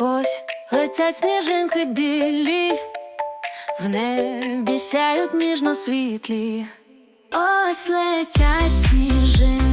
Ось летять сніжинки білі, в небі сяють ніжно світлі, ось летять сніжинки.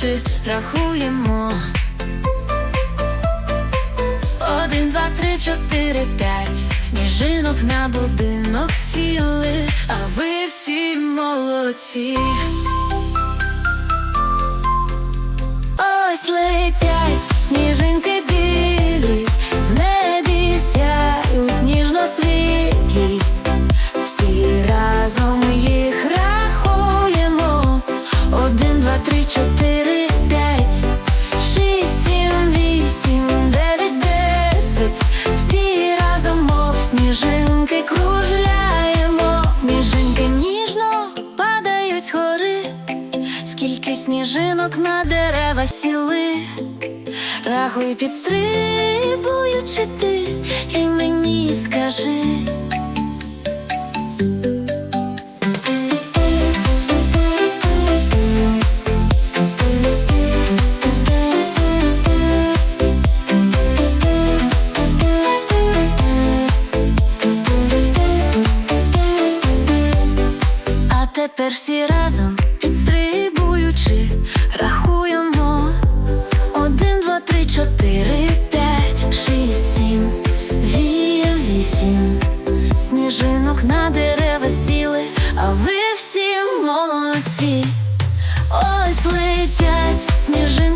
Підстрибуючи, рахуємо. Один, два, три, чотири, п'ять Сніжинок на будинок сіли, а ви всі молодці. Ось летять сніжинки Скільки сніжинок на дерева сіли, рахуй підстрибуючи ти, і мені скажи. Молодці. Ось летять сніжинки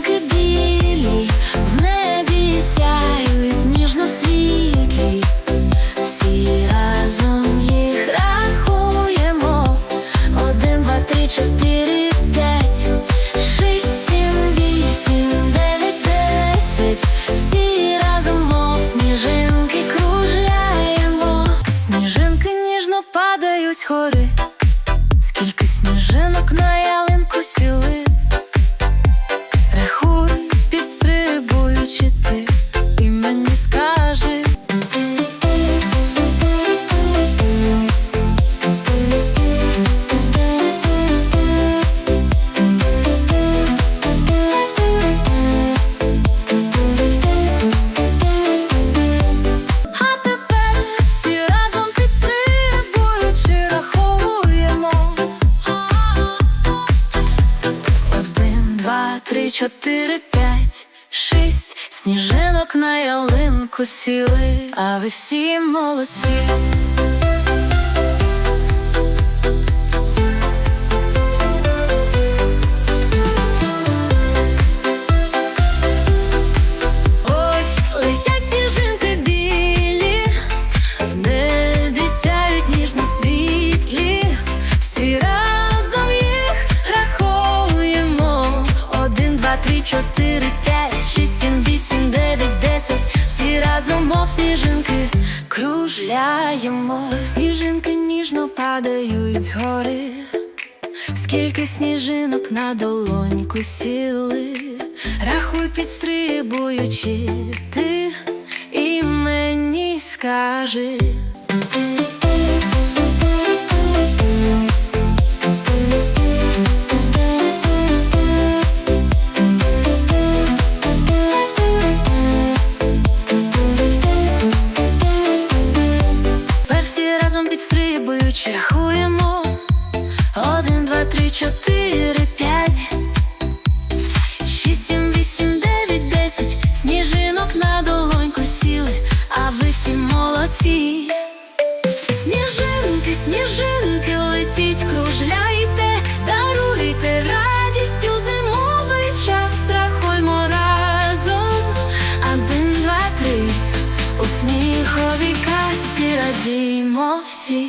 сніжинок на ялинку сіли, а ви всі молодці. Сніжинки, кружляємо. Сніжинки ніжно падають з гори. Скільки сніжинок на долоньку сіли, рахуй підстрибуючи ти і мені скажи. чотири, п'ять, шість, сім, вісім, дев'ять, десять. Сніжинок на долоньку сіли, а ви всі молодці. Сніжинки, сніжинки, летіть, кружляйте, даруйте радість у зимовий разом. Один, два, три, у сніговій касі радімо всі.